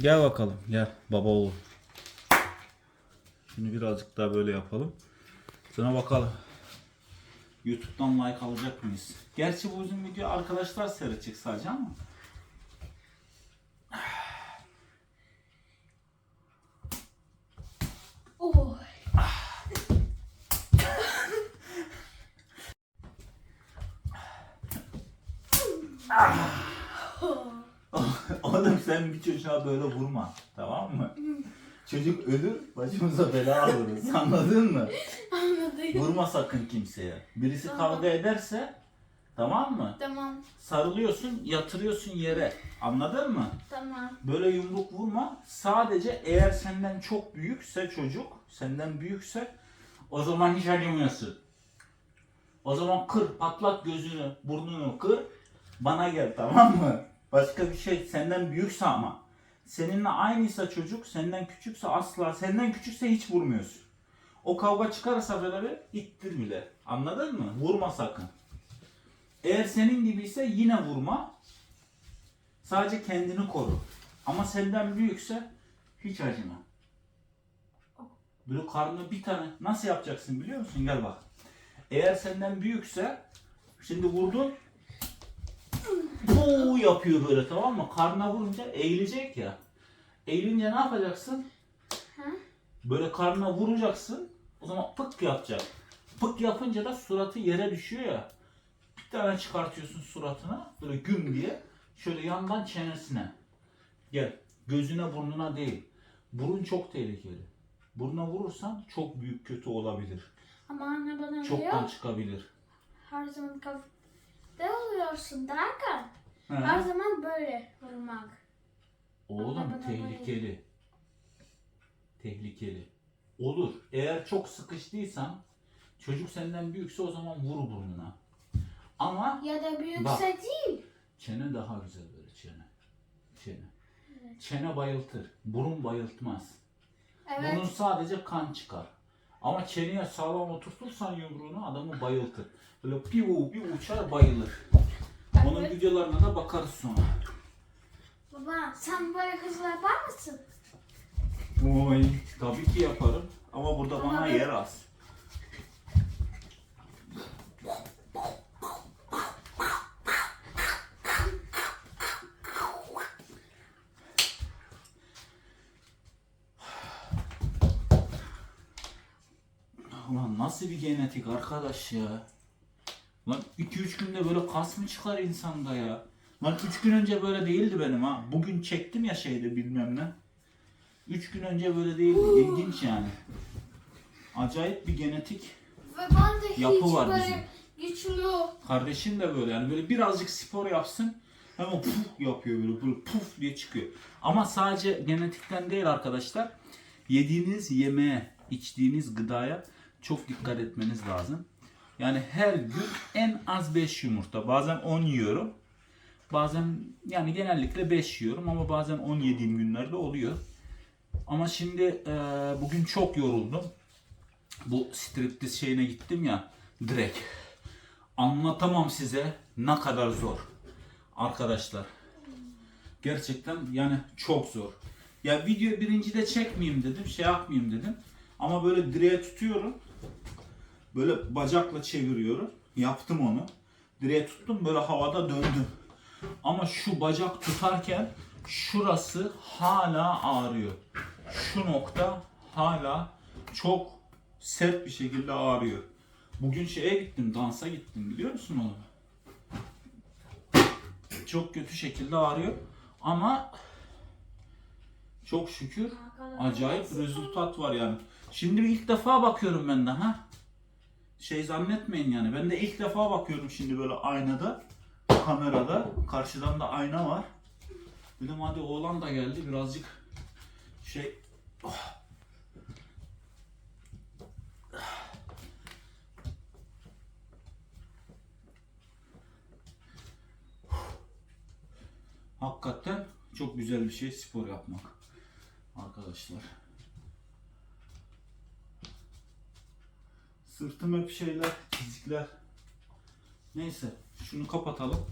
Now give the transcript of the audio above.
Gel bakalım gel baba oğul. Şimdi birazcık daha böyle yapalım. Sana bakalım. YouTube'dan like alacak mıyız? Gerçi bu uzun video arkadaşlar seyredecek sadece ama. Oh. Oğlum sen bir çocuğa böyle vurma. Tamam mı? Çocuk ölür, başımıza bela alırız. Anladın mı? Anladım. Vurma sakın kimseye. Birisi kavga ederse tamam mı? Tamam. Sarılıyorsun, yatırıyorsun yere. Anladın mı? Tamam. Böyle yumruk vurma. Sadece eğer senden çok büyükse çocuk, senden büyükse o zaman hiç acımıyorsun. O zaman kır, patlat gözünü, burnunu kır. Bana gel tamam mı? Başka bir şey senden büyükse ama. Seninle aynıysa çocuk, senden küçükse asla, senden küçükse hiç vurmuyorsun. O kavga çıkarsa böyle bir ittir bile. Anladın mı? Vurma sakın. Eğer senin gibiyse yine vurma. Sadece kendini koru. Ama senden büyükse hiç acıma. Böyle karnına bir tane nasıl yapacaksın biliyor musun? Gel bak. Eğer senden büyükse şimdi vurdun bu yapıyor böyle tamam mı? Karnına vurunca eğilecek ya. Eğilince ne yapacaksın? Ha? Böyle karnına vuracaksın. O zaman pık yapacak. Pık yapınca da suratı yere düşüyor ya. Bir tane çıkartıyorsun suratına. Böyle güm diye. Şöyle yandan çenesine. Gel. Gözüne burnuna değil. Burun çok tehlikeli. Buruna vurursan çok büyük kötü olabilir. Ama anne bana Çoktan diyor. çıkabilir. Her zaman kafede oluyorsun derken. He. Her zaman böyle vurmak. Oğlum bana tehlikeli. Tehlikeli. Olur. Eğer çok sıkıştıysan çocuk senden büyükse o zaman vur burnuna. Ama Ya da büyükse Bak. değil. çene daha güzel böyle çene. Çene. Çene bayıltır. Burun bayıltmaz. Evet. Bunun sadece kan çıkar. Ama çeneye sağlam oturtursan yumruğunu adamı bayıltır. Böyle piu bir uçar bayılır. Onun videolarına da bakarız sonra. Baba sen böyle hızlı yapar mısın? Oy. Tabii ki yaparım. Ama burada Ama bana ben- yer az. Ulan nasıl bir genetik arkadaş ya? Lan 2-3 günde böyle kas mı çıkar insanda ya? Lan 3 gün önce böyle değildi benim ha. Bugün çektim ya şeyde bilmem ne. 3 gün önce böyle değildi. İlginç yani. Acayip bir genetik. Ve ben de Yapı hiç var böyle güçlü. Kardeşim de böyle yani böyle birazcık spor yapsın. Hemen puf yapıyor böyle, böyle puf diye çıkıyor. Ama sadece genetikten değil arkadaşlar. Yediğiniz yemeğe, içtiğiniz gıdaya çok dikkat etmeniz lazım. Yani her gün en az 5 yumurta. Bazen 10 yiyorum. Bazen yani genellikle 5 yiyorum ama bazen 10 yediğim günlerde oluyor. Ama şimdi e, bugün çok yoruldum. Bu striptiz şeyine gittim ya direkt. Anlatamam size ne kadar zor. Arkadaşlar. Gerçekten yani çok zor. Ya video birincide çekmeyeyim dedim, şey yapmayayım dedim. Ama böyle direğe tutuyorum. Böyle bacakla çeviriyorum. Yaptım onu. Direğe tuttum böyle havada döndüm. Ama şu bacak tutarken şurası hala ağrıyor. Şu nokta hala çok sert bir şekilde ağrıyor. Bugün şeye gittim, dansa gittim biliyor musun oğlum? Çok kötü şekilde ağrıyor. Ama çok şükür acayip rezultat var yani. Şimdi bir ilk defa bakıyorum ben de ha. Şey zannetmeyin yani. Ben de ilk defa bakıyorum şimdi böyle aynada, kamerada. Karşıdan da ayna var. Dedim hadi oğlan da geldi birazcık şey Hakikaten çok güzel bir şey spor yapmak. Arkadaşlar. Sırtım hep şeyler, çizikler. Neyse şunu kapatalım.